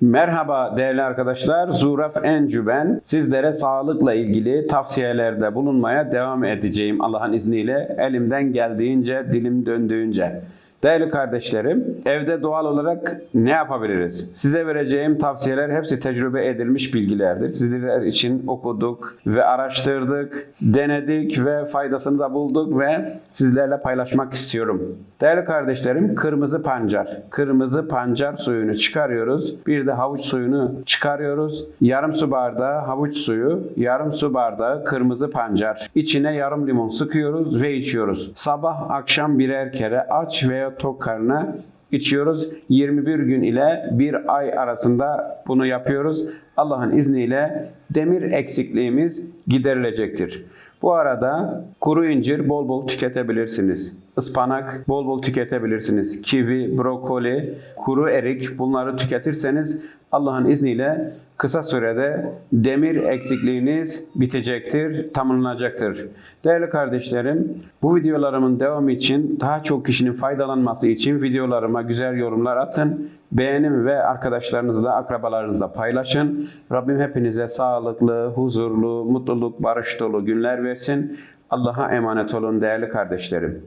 Merhaba değerli arkadaşlar. Zuraf Encü ben. Sizlere sağlıkla ilgili tavsiyelerde bulunmaya devam edeceğim Allah'ın izniyle. Elimden geldiğince, dilim döndüğünce. Değerli kardeşlerim, evde doğal olarak ne yapabiliriz? Size vereceğim tavsiyeler hepsi tecrübe edilmiş bilgilerdir. Sizler için okuduk ve araştırdık, denedik ve faydasını da bulduk ve sizlerle paylaşmak istiyorum. Değerli kardeşlerim, kırmızı pancar. Kırmızı pancar suyunu çıkarıyoruz. Bir de havuç suyunu çıkarıyoruz. Yarım su bardağı havuç suyu, yarım su bardağı kırmızı pancar. İçine yarım limon sıkıyoruz ve içiyoruz. Sabah akşam birer kere aç veya tok karnına içiyoruz. 21 gün ile bir ay arasında bunu yapıyoruz. Allah'ın izniyle demir eksikliğimiz giderilecektir. Bu arada kuru incir bol bol tüketebilirsiniz. Ispanak bol bol tüketebilirsiniz. Kivi, brokoli, kuru erik bunları tüketirseniz Allah'ın izniyle kısa sürede demir eksikliğiniz bitecektir, tamamlanacaktır. Değerli kardeşlerim, bu videolarımın devamı için daha çok kişinin faydalanması için videolarıma güzel yorumlar atın. Beğenin ve arkadaşlarınızla, akrabalarınızla paylaşın. Rabbim hepinize sağlıklı, huzurlu, mutluluk, barış dolu günler versin. Allah'a emanet olun değerli kardeşlerim.